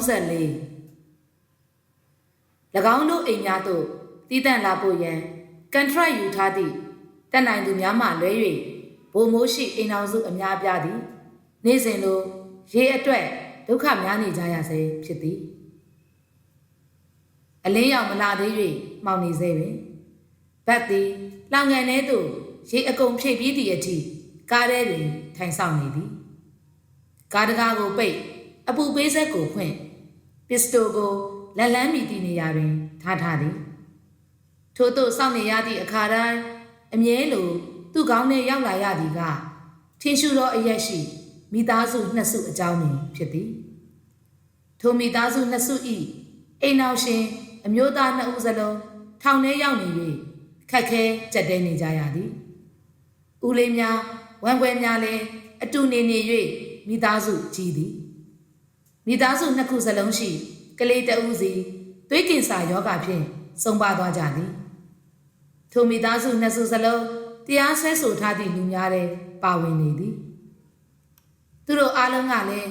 အခန်း34၎င်းတို့အိမ်များသို့တည်တံ့လာဖို့ရန်ကန်ထရိုက်ယူထားသည့်တက်နိုင်သူများမှလွဲ၍ဘိုမိုးရှိအိမ်အောင်စုအများပြားသည် နေ့စဉ်လိုရေအတွက်ဒုက္ခများနေကြရစေဖြစ်သည်အလင်းရောက်မလာသေး၍မှောင်နေစေပင်ဘတ်သည်လောင်ငန်ထဲသို့ရေအကုန်ဖြည့်ပြီးသည့်အထိကားထဲတွင်ထိုင်ဆောင်နေသည်ကားတကားကိုပိတ်အပူပေးဆက်ကိုဖွင့် ပစ္စတိုကိုလက်လန်းမိသည့်နေရာတွင်ထားထားသည်ထို့သို့စောင့်နေရသည့်အခါတိုင်းအမြဲလိုသူ့ကောင်းထဲရောက်လာရသည်ကထင်းရှူသောအရက်ရှိမိသားစုနှစ်စုအကြောင်းပင်ဖြစ်သည်ထိုမိသားစုနှစ်စု၏အိမ်နောက်ရှင်အမျိုးသားနှစ်ဦးစလုံးထောင်ထဲရောက်နေ၍ခက်ခဲကြက်တဲနေကြရသည်ဦးလေးများဝမ်းခွဲများလည်းအတူနေနေ၍မိသားစုကြီးသည် မိသားစုနှစ်ခုစလုံးရှိကလေးတဦးစီသွေးကင်ဆာယောဂဖြင့်ဆုံးပါသွားကြသည်ထိုမိသားစုနှစ်စုစလုံးတရားဆွဲဆိုထားသည့်လူများတဲ့ပါဝင်နေသည်သူတို့အားလုံးကလည်း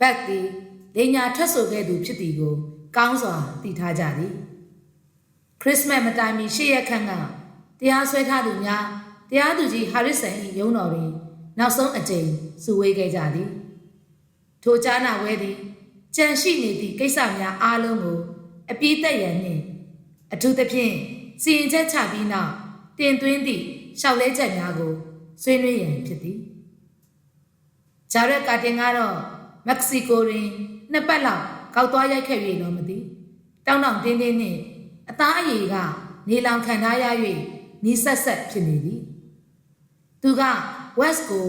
ဘက်သည်လေညာထွက်ဆိုခဲ့သူဖြစ်သည်ကို ကောင်းစွာသိထားကြသည်ခရစ်စမတ်မတိုင်မီရှေ့ရက်ခန့်ကတရားဆွဲထားသူများတရားသူကြီးဟာရစ်ဆန်၏ရုံးတော်တွင် နောက်ဆုံးအကြိမ်စုဝေးခဲ့ကြသည် ထိုကြားနာဝဲသည်ကြံရှိနေသည့်ကိစ္စများအားလုံးကိုအပြည့်သက်ရန်နှင့်အထူးသဖြင့်စီရင်ချက်ချပြီးနောက်တင်သွင်းသည့်ရှောက်လဲချက်များကိုဆွေးနွေးရန်ဖြစ်သည်ဂျာရက်ကာတင်ကတော့မက္ကဆီကိုတွင်နှစ်ပတ်လောက်ကောက်သွားရိုက်ခဲ့၍တော့မသိတောင်းတောင်းတင်းတင်းနှင့်အသားအရည်ကနေလောင်ခံထားရ၍နီးဆက်ဆက်ဖြစ်နေသည်သူက West ကို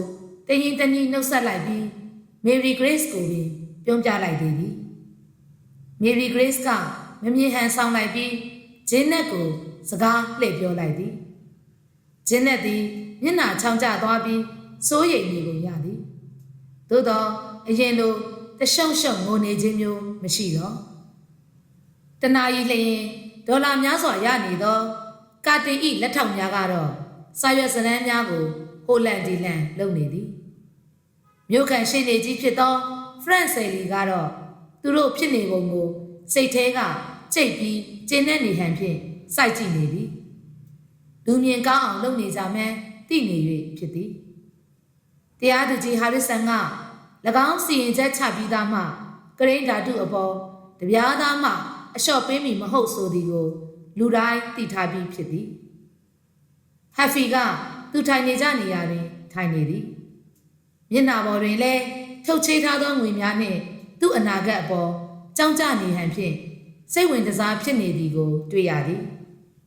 တရင်တနည်းနှုတ်ဆက်လိုက်ပြီး Mary Grace ကိုပင်ပြုံးပြလိုက်သေးသည် Mary Grace ကမမြင်ဟန်ဆောင်လိုက်ပြီးဂျင်းနက်ကိုစကားလှည့်ပြောလိုက်သည်ဂျင်းနက်သည်မျက်နှာချောင်းကျသွားပြီးစိုးရိမ်နေပုံရသည်သို့သောအရင်လိုတရှုံရှုံငိုနေခြင်းမျိုးမရှိတော့တနာရီလျင်ဒေါ်လာများစွာရနေသောကာတင်ဤလက်ထောက်များကတော့စာရွက်စနမ်းများကိုဟိုလန်ဒီလန်လုပ်နေသည် မြို့ခံရှိနေကြီးဖြစ်သောဖရန့်ဆယ်လီကတော့သူတို့ဖြစ်နေပုံကိုစိတ်ထဲကကြိတ်ပြီးကျင်းတဲ့နေဟန်ဖြင့်စိုက်ကြည့်နေသည်လူမြင်ကောင်းအောင်လုပ်နေကြမှန်းသိနေ၍ဖြစ်သည်တရားသူကြီးဟာရစ်ဆန်က၎င်းစီရင်ချက်ချပြီးသားမှကရိန်းဓာတုအပေါ်တပြားသားမှအလျှော့ပေးမိမဟုတ်ဆိုသည်ကို လူတိုင်းသိထားပြီးဖြစ်သည်ဟက်ဖီကသူထိုင်နေကြနေရာတွင်ထိုင်နေသည် မျက်နှာပေါ်တွင်လည်းထုတ်ချေးထားသောငွေများနှင့်သူ့အနာဂတ်အပေါ်ကြောင်းကြနေဟန်ဖြင့်စိတ်ဝင်စားဖြစ်နေသည်ကို တွေ့ရသည်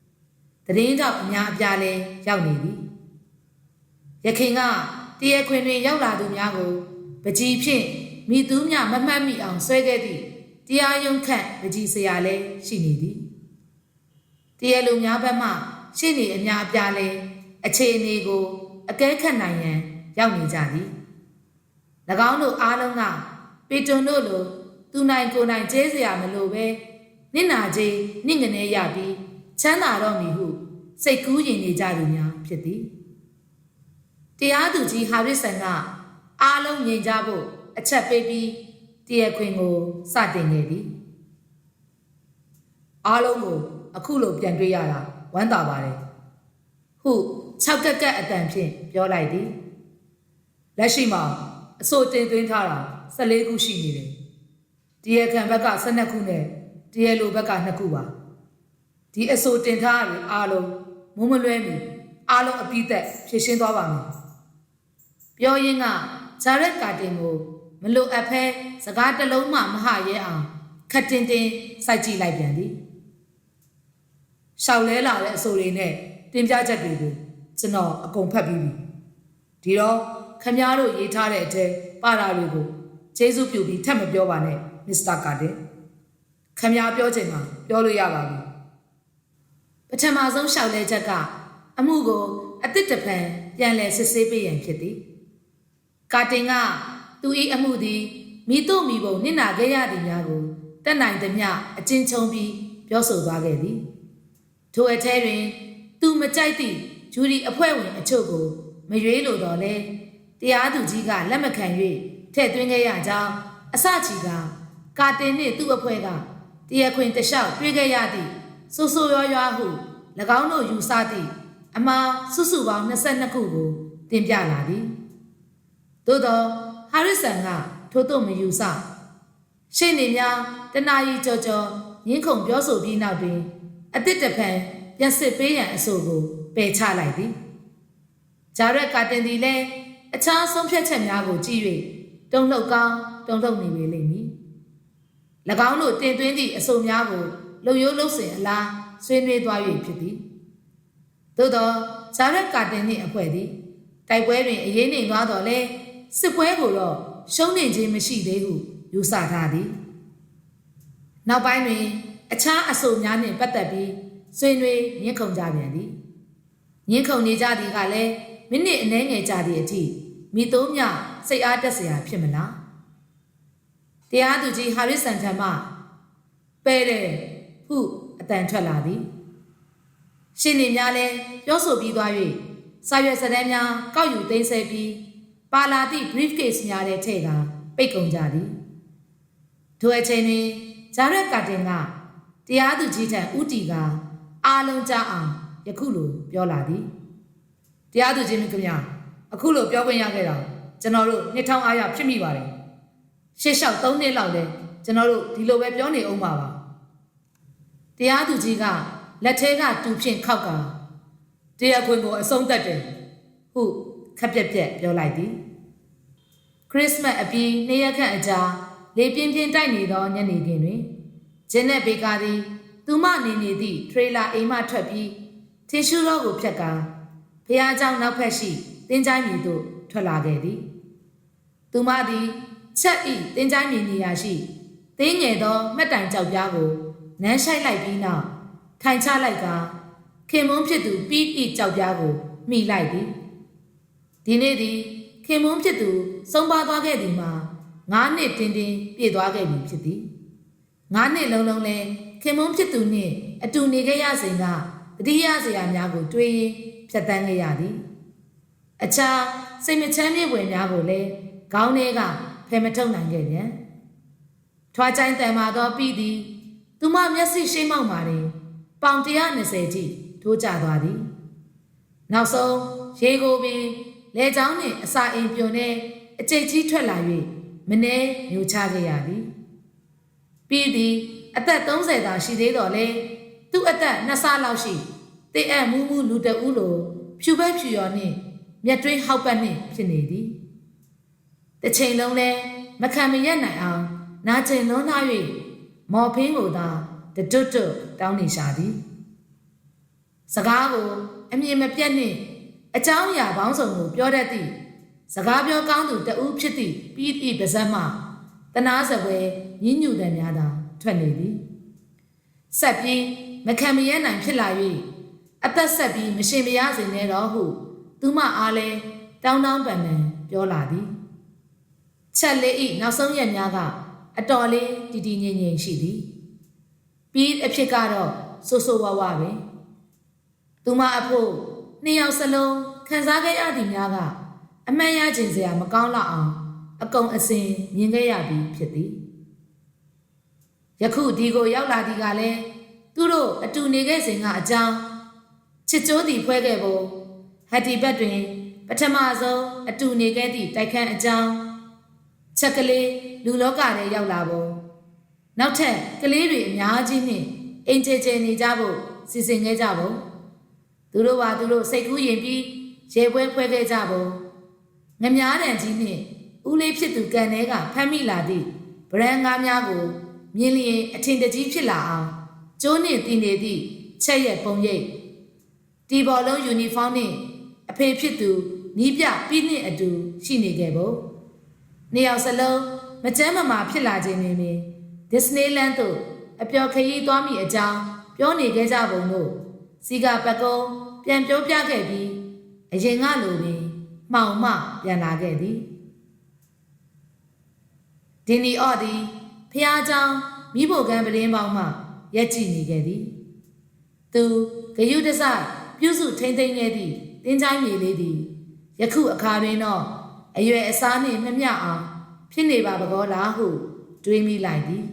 ။တရင်ကြောင့်အများအပြားလည်းရောက်နေသည်။ရခင်ကတရခွင်တွင်ရောက်လာသူများကိုပကြီးဖြင့်မိသူမြမမှတ်မိအောင်ဆွဲခဲ့သည့်တရားရုံးခန့်ပကြီးဆရာလည်းရှိနေသည်။တရားလူများဘက်မှရှင်းနေအများအပြားလည်းအခြေအနေကိုအကဲခတ်နိုင်ရန်ရောက်နေကြသည်။၎ င်းတို့အားလုံးကပေတွန်တို့လိုသူနိုင်ကိုယ်နိုင်ကျဲစရာမလိုပဲနင့်နာကြီးနင့်ငနေရပြီးချမ်းသာတော့မည်ဟုစိတ်ကူးရင်နေကြသူများဖြစ်သည်။တရားသူကြီးဟာရစ်ဆန်ကအားလုံးမြင်ကြဖို့အချက်ပေးပြီးတရားခွင်ကိုစတင်ခဲ့သည်။အားလုံးကိုအခုလိုပြန်တွေ့ရတာဝမ်းသာပါတယ်။ဟု၆ကက်ကက်အတန်ဖြင့်ပြောလိုက်သည်။လက်ရှိမှာ အစိုးတင်သွင်းထားတာ14ခုရှိနေတယ်။တရားခံဘက်က12ခုနဲ့တရားလိုဘက်က2ခုပါ။ဒီအစိုးတင်ထားရအားလုံးမုံမလွဲမီအားလုံးအပိသက်ဖြည့်ရှင်းသွားပါမယ်။ပြောရင်းကဂျာရက်ကာတင်ကိုမလိုအပ်ဖဲစကားတစ်လုံးမှမဟရဲအောင်ခတ်တင်တင်စိုက်ကြည့်လိုက်ပြန်သည်။ရှောက်လဲလာတဲ့အစိုးတွေနဲ့တင်ပြချက်တွေကိုကျွန်တော်အကုန်ဖတ်ပြီးပြီ။ဒီတော့ ခမည်းတော်ရေးထားတဲ့အထဲပါတာတွေကိုကျေးဇူးပြုပြီးထပ်မပြောပါနဲ့မစ္စတာကာတင်ခမည်းပြောချင်မှာပြောလို့ရပါပြီပထမဆုံးလျှောက်လဲချက်ကအမှုကိုအသစ်တဖန်ပြန်လည်စစ်ဆေးပေးရန်ဖြစ်သည်ကာတင်ကသူ၏အမှုသည်မိတို့မိဘုံနစ်နာခဲ့ရသည်များကိုတက်နိုင်သမျှအချင်းချုံပြီးပြောဆိုသွားခဲ့သည်ထိုအထဲတွင် သူမကြိုက်သည့်ဂျူရီအဖွဲ့ဝင်အချို့ကိုမရွေးလိုတော့လဲ တရားသူကြီးကလက်မခံ၍ထည့်သွင်းခဲ့ရကြောင်းအစချီကကာတင်နှင့်သူ့အဖွဲ့ကတရားခွင်တလျှောက်တွေ့ခဲ့ရသည့်ဆိုးဆိုးရွားရွားဟု၎င်းတို့ယူဆသည့်အမှားစုစုပေါင်း22ခုကိုတင်ပြလာသည်သို့သောဟာရစ်ဆန်ကထို့သို့မယူဆရှေ့နေများတနာရီကြော်ကြော်ငင်းခုန်ပြောဆိုပြီးနောက်တွင်အသစ်တစ်ဖန်ပြန်စစ်ပေးရန်အဆိုကိုပယ်ချလိုက်သည်ဂျာရက်ကာတင်သည်လည်း အခြားဆုံးဖြတ်ချက်များကိုကြည့်၍တုံ့လှုပ်ကောင်းတုံ့လှုပ်နေပေလိမ့်မည်၎င်းတို့တင်သွင်းသည့်အဆိုများကိုလုံရိုးလုံစင်အလားဆွေးနွေးသွား၍ဖြစ်သည်သို့သောဂျာရက်ကာတင်နှင့်အဖွဲ့သည်တိုက်ပွဲတွင်အရေးနှိမ်သွားတော်လဲစစ်ပွဲကိုတော့ရှုံးနေခြင်းမရှိသေးဟုယူဆထားသည်နောက်ပိုင်းတွင်အခြားအဆိုများနှင့်ပတ်သက်ပြီးဆွေးနွေးညှင်းခုန်ကြပြန်သည်ညှင်းခုန်နေကြသည်ကလည်းမိနစ်အနည်းငယ်ကြာသည့်အထိ မိသုံးမြစိတ်အားတက်စရာဖြစ်မလားတရားသူကြီးဟာရစ်ဆန်ထံမှပဲတယ်ဟုအတန်ထွက်လာသည်ရှင်နေများလည်းပြောဆိုပြီးသွား၍စာရွက်စာတမ်းများကောက်ယူသိမ်းဆည်းပြီးပါလာသည့် briefcase များထဲထည့်ကာပိတ်ကုန်ကြသည်ထိုအချိန်တွင်ဂျာရက်ကာတင်ကတရားသူကြီးထံဥတီကအားလုံးကြားအောင်ယခုလိုပြောလာသည်တရားသူကြီးမခင်ဗျာ အခုလိုပြောခွင့်ရခဲ့တာကျွန်တော်တို့နှစ်ထောင်အားရဖြစ်မိပါတယ်ရှေ့လျှောက်၃နှစ်လောက်လဲကျွန်တော်တို့ဒီလိုပဲပြောနေအောင်ပါပါတရားသူကြီးကလက်ထဲကတူဖြင့်ခောက်ကတရားခွင်ကိုအဆုံးသတ်တယ်ဟုခက်ပြက်ပြက်ပြောလိုက်သည်ခရစ်စမတ်အပြီးနှစ်ရက်ခန့်အကြာလေပြင်းပြင်းတိုက်နေသောညနေခင်းတွင်ဂျင်းနဲ့ဘေကာသည်သူမနေနေသည့်ထရေလာအိမ်မှထွက်ပြီးထင်ရှူတော့ကိုဖြတ်ကာဖះเจ้าနောက်ဖက်ရှိ တင်းချိုင်းမြေသို့ထွက်လာခဲ့သည်သူမသည်ချက်ဤတင်းချိုင်းမြေနေရာရှိတင်းငယ်သောမှတ်တိုင်ကြောက်ပြားကိုနမ်းဆိုင်လိုက်ပြီးနောက်ထိုင်ချလိုက်ကခင်မုန်းဖြစ်သူပြီးဤကြောက်ပြားကိုမိလိုက်သည်ဒီနေ့သည်ခင်မုန်းဖြစ်သူဆုံးပါသွားခဲ့သည်မှာငါးနှစ်တင်းတင်းပြည့်သွားခဲ့ပြီဖြစ်သည်ငါးနှစ်လုံးလုံးလဲခင်မုန်းဖြစ်သူနှင့်အတူနေခဲ့ရစဉ်ကတတိယစရာများကိုတွေးရင်းဖြတ်တန်းခဲ့ရသည် အခြားစိတ်မချမ်းမြေပွေများကိုလည်းခေါင်းထဲကဖယ်မထုတ်နိုင်ခဲ့ပြန်ထွားချိုင်းတန်မာသောပြီးသည်သူမမျက်စိရှိမောက်မာတွင်ပေါင်120ထိထိုးကျသွားသည်နောက်ဆုံးရေကိုပင်လေချောင်းနှင့်အစာအိမ်ပြုံနှင့်အကျိတ်ကြီးထွက်လာ၍မနှဲမျိုးချခဲ့ရသည်ပြီးသည် အသက်30သာရှိသေးတော်လဲသူ့အသက်နှစ်ဆလောက်ရှိတေအပ်မူးမူးလူတအူးလိုဖြူဘက်ဖြူရော်နှင့် မျက်တွင်းဟောက်ပတ်နှင့်ဖြစ်နေသည်တစ်ချိန်လုံးလဲမခံမရက်နိုင်အောင်နာကျင်လွန်းသား၍မော်ဖင်းကိုသာတတွတ်တွတ်တောင်းနေရှာသည်စကားကိုအမြင်မပြတ်နှင့်အကြောင်းအရာပေါင်းစုံကိုပြောတတ်သည့်စကားပြောကောင်းသူတဦးဖြစ်သည့်ပြီးသည့်ပါဇက်မှတနာစပွဲညညူတဲ့များသာထွက်နေသည်ဆက်ပြီးမခံမရဲနိုင်ဖြစ်လာ၍အသက်ဆက်ပြီးမရှင်မရစေနဲ့တော့ဟု သူမအားလဲတောင်းတောင်းပန်ပန်ပြောလာသည်ချက်လေးဤနောက်ဆုံးရက်များကအတော်လေးတည်တည်ငြိမ်ငြိမ်ရှိသည်ပြီးအဖြစ်ကတော့ဆိုးဆိုးဝါးဝါပဲသူမအဖို့နှစ်ယောက်စလုံးခံစားခဲ့ရသည်များကအမှန်ရခြင်းစရာမကောင်းလောက်အောင်အကုံအစင်မြင်ခဲ့ရပြီးဖြစ်သည်ယခုဒီကိုရောက်လာသည်ကလည်းသူတို့အတူနေခဲ့စဉ်ကအကြောင်းချစ်ကြိုးသည်ဖွဲခဲ့ဖို့ ဟတ်တီဘက်တွင် ပထမဆုံးအတူနေခဲ့သည့်တိုက်ခန်းအကြောင်းချက်ကလေးလူလောကထဲရောက်လာဖို့နောက်ထပ်ကလေးတွေအများကြီးနှင့်အင်ကျဲကျဲနေကြဖို့စီစဉ်ခဲ့ကြဖို့သူတို့ဟာသူတို့စိတ်ကူးရင်ပြီးရေပွဲဖွဲခဲ့ကြဖို့ငမားတန်ကြီးနှင့်ဦးလေးဖြစ်သူကန်ထဲကဖမ်းမိလာသည့်ဗရန်ကားများကိုမြင်လျင်အထင်တကြီးဖြစ်လာအောင်ကျိုးနှင့်တင်နေသည့်ချက်ရဲ့ပုံရိပ်တီဘော်လုံးယူနီဖောင်းနှင့် အဖေဖြစ်သူနီးပြပြီးနှင့်အတူရှိနေခဲ့ဖို့နှစ်ယောက်စလုံးမကြမ်းမမာဖြစ်လာခြင်းနဲ့ဒစ္စနီးလန်းသို့အပျော်ခရီးသွားမိအကြောင်းပြောနေခဲ့ကြပုံတို့စီကပကုံးပြန်ပြောပြခဲ့ပြီးအရင်ကလိုပင်မှောင်မှပြန်လာခဲ့သည်ဒင်နီအော့သည်ဖះเจ้าမိဖို့ကံပလင်းပေါင်းမှရက်ကြည့်နေခဲ့သည်သူဂယုတစပြုစုထိမ့်သိမ့်ခဲ့သည့် တင်းချိုင်းမြေလေးသည်ယခုအခါတွင်တော့အရွယ်အစားနှင့်မမျှအောင်ဖြစ်နေပါဘကောလားဟုတွေးမိလိုက်သည်